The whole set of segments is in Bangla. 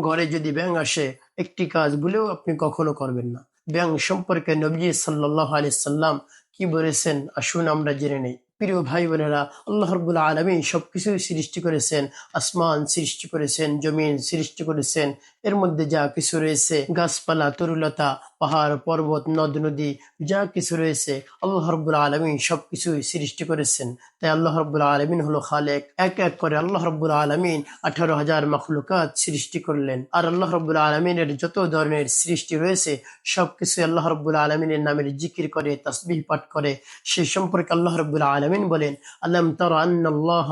ঘরে যদি ব্যাং আসে, একটি কাজ বলেও আপনি কখনো করবেন না। ব্যাং সম্পর্কে নবী সাল্লাহ আলি সাল্লাম কি বলেছেন? আসুন আমরা জেনে নেই। প্রিয় ভাই বোনেরা, আল্লাহ আলমী সবকিছুই সৃষ্টি করেছেন। আসমান সৃষ্টি করেছেন, জমিন সৃষ্টি করেছেন। এর মধ্যে যা কিছু রয়েছে, গাছপালা, তরুলতা পাহাড়, পর্বত, নদ, নদী, যা কিছু রয়েছে, আল্লাহ রব্বুল আলমিন সবকিছুই সৃষ্টি করেছেন। তাই আল্লাহ রব্বুল আলমিন হলো খালেক। এক এক করে আল্লাহ রব্বুল আলমিন আঠারো হাজার মখলুকাত সৃষ্টি করলেন। আর আল্লাহ রব্বুল আলমিনের যত ধরনের সৃষ্টি রয়েছে, সবকিছু আল্লাহ রব্বুল আলমিনের নামের জিকির করে, তসবিহ পাঠ করে। সেই সম্পর্কে আল্লাহ রব্বুল আলমিন বলেন, আলম তর আন্নাল্লাহ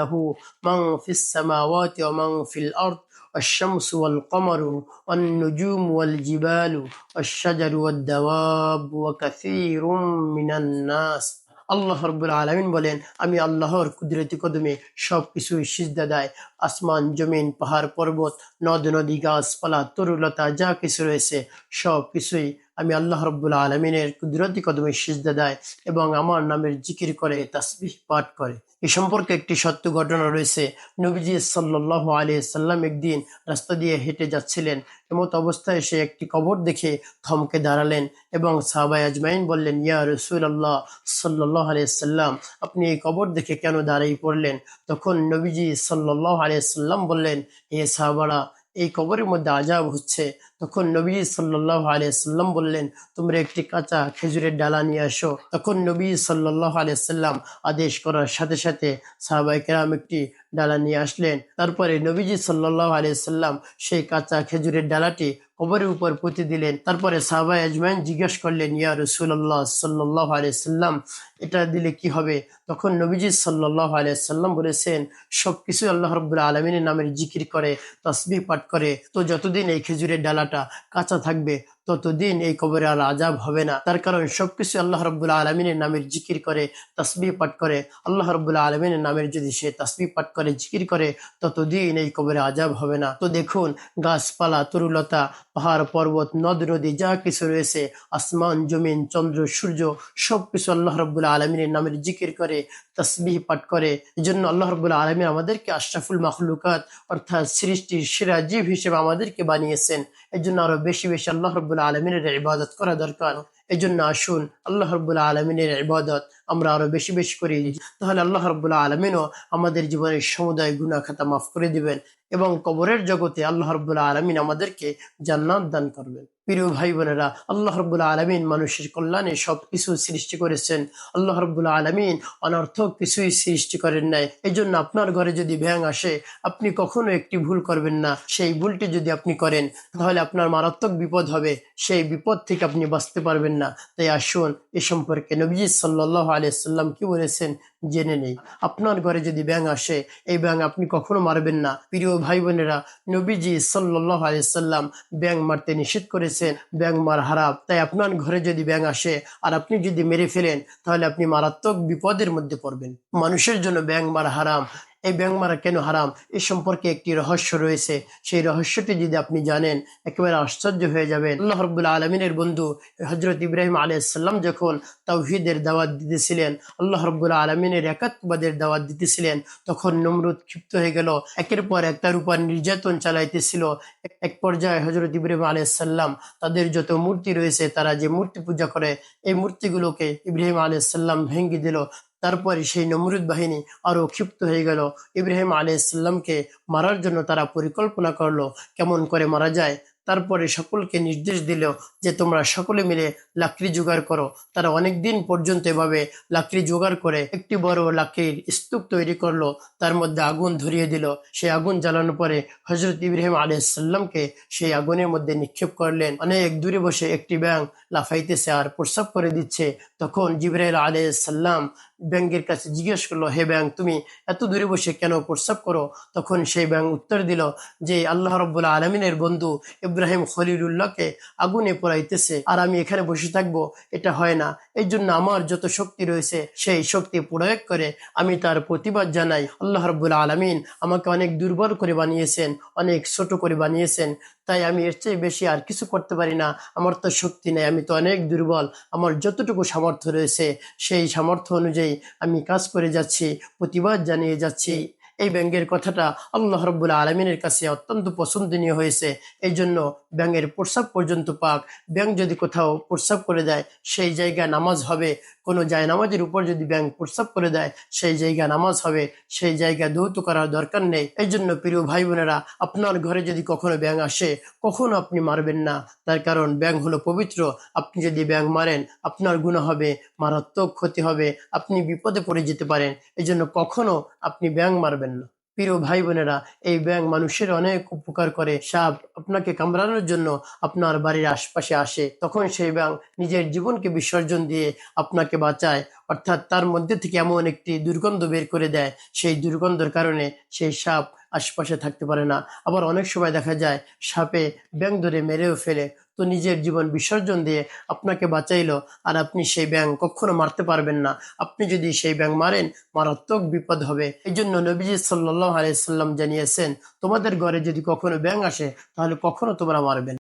লাহু মান ফিস ফিল আরদ। الشمس والقمر والنجوم والجبال والشجر والدواب وكثير من الناس আল্লাহ রব্বুল আলমিন বলেন আমি আল্লাহর কুদরতি কদমে সব কিছুই সিজদা দেয় আসমান জমিন পাহাড় পর্বত নদ নদী গাছপালা তরুলতা যা কিছু রয়েছে সব কিছুই আমি আল্লাহ রব্বুল আলমিনের কুদরতি কদমে সিজদা দেয় এবং আমার নামের জিকির করে, তাসবিহ পাঠ করে। এ সম্পর্কে একটি সত্য ঘটনা রয়েছে। নবীজি সাল্লাহ আলী সাল্লাম একদিন রাস্তা দিয়ে হেঁটে যাচ্ছিলেন। এমত অবস্থায় সে একটি কবর দেখে থমকে দাঁড়ালেন এবং সাহাবাই আজমাইন বললেন, ইয়া রসুল আল্লাহ সাল্লাহ আলিয়া সাল্লাম আপনি এই কবর দেখে কেন দাঁড়িয়ে পড়লেন? তখন নবীজি সাল্লাহ আলিয়া সাল্লাম বললেন, হে সাহাবারা এই কবরের মধ্যে আজাব হচ্ছে। তখন নবী সাল্লাহ আলিয়াল্লাম বললেন, তোমরা একটি কাঁচা খেজুরের ডালা নিয়ে আসো। তখন নবী সাল্লাহ আলিয়াল্লাম আদেশ করার সাথে সাথে সাহাবাইকেরাম একটি ডালা নিয়ে আসলেন। তারপরে নবীজি সাল্লাহ আলিয়াল্লাম সেই কাঁচা খেজুরের ডালাটি কবরের উপর পুঁতে দিলেন। তারপরে সাহাবাই আজমাইন জিজ্ঞেস করলেন, ইয়া রসুল্লাহ সাল্লাহ আলিয়াল্লাম এটা দিলে কি হবে? তখন নবীজি সাল্লাহ আলিয়াল্লাম বলেছেন সবকিছু আল্লাহ রব্বুল্লা আলমিনের নামের জিকির করে তসবি পাঠ করে। তো যতদিন এই খেজুরের ডালাটা কাঁচা থাকবে ততদিন এই কবরে আর আজাব হবে না। তার কারণ সবকিছু আল্লাহ রব্বুল্লা আলমিনের নামের জিকির করে তসবি পাঠ করে। আল্লাহ রব্বুল্লা আলমিনের নামের যদি সে তসবি পাঠ করে, জিকির করে, ততদিন এই কবরে আজাব হবে না। তো দেখুন, গাছপালা, তরুলতা, পাহাড়, পর্বত, নদ, নদী, যা কিছু রয়েছে, আসমান, জমিন, চন্দ্র, সূর্য, সবকিছু আল্লাহ রব্বুল্লা আলমিনের নামের জিকির করে তসবিহ পাঠ করে। এই জন্য আল্লাহ রবুল্লা আলমী আমাদেরকে আশরাফুল মাখলুকাত, অর্থাৎ সৃষ্টির সেরা জীব হিসেবে আমাদেরকে বানিয়েছেন। এই জন্য আরও বেশি বেশি আল্লাহ রবুল্লা আলমিনের ইবাদত করা দরকার। এই জন্য আসুন আল্লাহ রবুল্লা আলমিনের ইবাদত আমরা আরও বেশি বেশি করি। তাহলে আল্লাহ রবুল্লা আলমিনও আমাদের জীবনের সমুদায় গুণা খাতা মাফ করে দিবেন। এবং কবরের জগতে আল্লাহ রব্বুল্লা আলমিন আমাদেরকে জান্নাত দান করবেন। প্রিয় ভাই বোনেরা, আল্লাহ রব্বুল্লা আলমিন মানুষের কল্যাণে সব কিছু সৃষ্টি করেছেন। আল্লাহ রব্বুল্লা আলমিন অনর্থক কিছুই সৃষ্টি করেন নাই। এই জন্য আপনার ঘরে যদি ব্যাং আসে, আপনি কখনো একটি ভুল করবেন না। সেই ভুলটি যদি আপনি করেন, তাহলে আপনার মারাত্মক বিপদ হবে। সেই বিপদ থেকে আপনি বাঁচতে পারবেন না। তাই আসুন, এ সম্পর্কে নবীজি সাল্লাহ আলিয়াল্লাম কি বলেছেন, জেনে নেই। আপনার ঘরে যদি ব্যাং আসে, এই ব্যাং আপনি কখনো মারবেন না। প্রিয় ভাই বোনেরা নবীজি সাল্লাহ আলিয়াল্লাম ব্যাং মারতে নিষেধ করেছেন ব্যাং মার হারাপ তাই আপনার ঘরে যদি ব্যাং আসে আর আপনি যদি মেরে ফেলেন, তাহলে আপনি মারাত্মক বিপদের মধ্যে পড়বেন। মানুষের জন্য ব্যাং মার হারাম। এই ব্যাং মারা কেন হারাম? এ সম্পর্কে একটি রহস্য রয়েছে। সেই রহস্যটি যদি আপনি জানেন, একেবারে আশ্চর্য হয়ে যাবেন। আল্লাহ রব্বুল্লা আলমিনের বন্ধু হজরত ইব্রাহিম আলাইসাল্লাম যখন তাওহিদের দাওয়াত দিতেছিলেন, আল্লাহ রব্বুল্লা আলমিনের একাত্মবাদের দাওয়াত দিতেছিলেন, তখন নমরুদ ক্ষিপ্ত হয়ে গেল। একের পর এক তার উপর নির্যাতন চালাইতেছিল। এক পর্যায়ে হজরত ইব্রাহিম আলাইসাল্লাম তাদের যত মূর্তি রয়েছে, তারা যে মূর্তি পূজা করে, এই মূর্তিগুলোকে ইব্রাহিম আলাইসাল্লাম ভেঙ্গে দিল। তারপরে সেই নমরুদ বাহিনী আরও ক্ষিপ্ত হয়ে গেল। ইব্রাহিম আলাইসাল্লামকে মারার জন্য তারা পরিকল্পনা করল, কেমন করে মারা যায়। তারপরে সকলকে নির্দেশ দিল যে তোমরা সকলে মিলে লাকড়ি জোগাড় করো। তারা অনেক দিন পর্যন্ত এভাবে লাকড়ি জোগাড় করে একটি বড় লাকড়ির স্তূপ তৈরি করল। তার মধ্যে আগুন ধরিয়ে দিল। সেই আগুন জ্বালানোর পরে হজরত ইব্রাহিম আলাইসাল্লামকে সেই আগুনের মধ্যে নিক্ষেপ করলেন। অনেক দূরে বসে একটি ব্যাং লাফাইতেছে আর প্রস্রাব করে দিচ্ছে। তখন জিব্রাইল আলাইসাল্লাম ব্যাংকের কাছে জিজ্ঞেস করল, হে ব্যাং, তুমি এত দূরে বসে কেন প্রস্রাব করো? তখন সেই ব্যাং উত্তর দিল যে, আল্লাহ রব্বুল্লা আলমিনের বন্ধু ইব্রাহিম খলিলুল্লাহকে আগুনে পোড়াইতেছে আর আমি এখানে বসে থাকব, এটা হয় না। এই জন্য আমার যত শক্তি রয়েছে, সেই শক্তি প্রয়োগ করে আমি তার প্রতিবাদ জানাই। আল্লাহ রব্বুল্লা আলমিন আমাকে অনেক দুর্বল করে বানিয়েছেন, অনেক ছোট করে বানিয়েছেন। তাই আমি এর চেয়ে বেশি আর কিছু করতে পারি না। আমার তো শক্তি নেই, আমি তো অনেক দুর্বল। আমার যতটুকু সামর্থ্য রয়েছে, সেই সামর্থ্য অনুযায়ী আমি কাজ করে যাচ্ছি, প্রতিবাদ জানিয়ে যাচ্ছি। এই ব্যাঙের কথাটা আল্লাহ রব্বুল আলমিনের কাছে অত্যন্ত পছন্দনীয় হয়েছে। এই জন্য ব্যাঙের প্রস্রাব পর্যন্ত পাক। ব্যাঙ যদি কোথাও প্রস্রাব করে দেয়, সেই জায়গায় নামাজ হবে। কোনো যায় নামাজের উপর যদি ব্যাঙ প্রস্রাব করে দেয়, সেই জায়গা নামাজ হবে। সেই জায়গা ধৌত করার দরকার নেই। এই জন্য প্রিয় ভাই বোনেরা আপনার ঘরে যদি কখনো ব্যাঙ আসে, কখনো আপনি মারবেন না। তার কারণ ব্যাঙ হলো পবিত্র। আপনি যদি ব্যাঙ মারেন, আপনার গুণ হবে, মারাত্মক ক্ষতি হবে। আপনি বিপদে পড়ে যেতে পারেন। এই জন্য কখনো আপনি ব্যাঙ মারবেন না প্রিয় ভাই বোনেরা এই ব্যাঙ মানুষের অনেক উপকার করে। সাপ আপনাকে কামড়ানোর জন্য আপনার বাড়ির আশপাশে আসে। তখন সেই ব্যাঙ নিজের জীবনকে বিসর্জন দিয়ে আপনাকে বাঁচায়। অর্থাৎ তার মধ্যে থেকে এমন একটি দুর্গন্ধ বের করে দেয়। সেই দুর্গন্ধের কারণে সেই সাপ আশপাশে থাকতে পারে না। আবার অনেক সময় দেখা যায়, সাপে ব্যাঙ ধরে মেরেও ফেলে। তো নিজের জীবন বিসর্জন দিয়ে আপনাকে বাঁচাইলো আর আপনি সেই ব্যাঙ কখনো মারতে পারবেন না। আপনি যদি সেই ব্যাঙ মারেন, মারাত্মক বিপদ হবে। এই জন্য নবীজি সাল্লাহ আলাইসাল্লাম জানিয়েছেন, তোমাদের ঘরে যদি কখনো ব্যাঙ আসে, তাহলে কখনো তোমরা মারবেন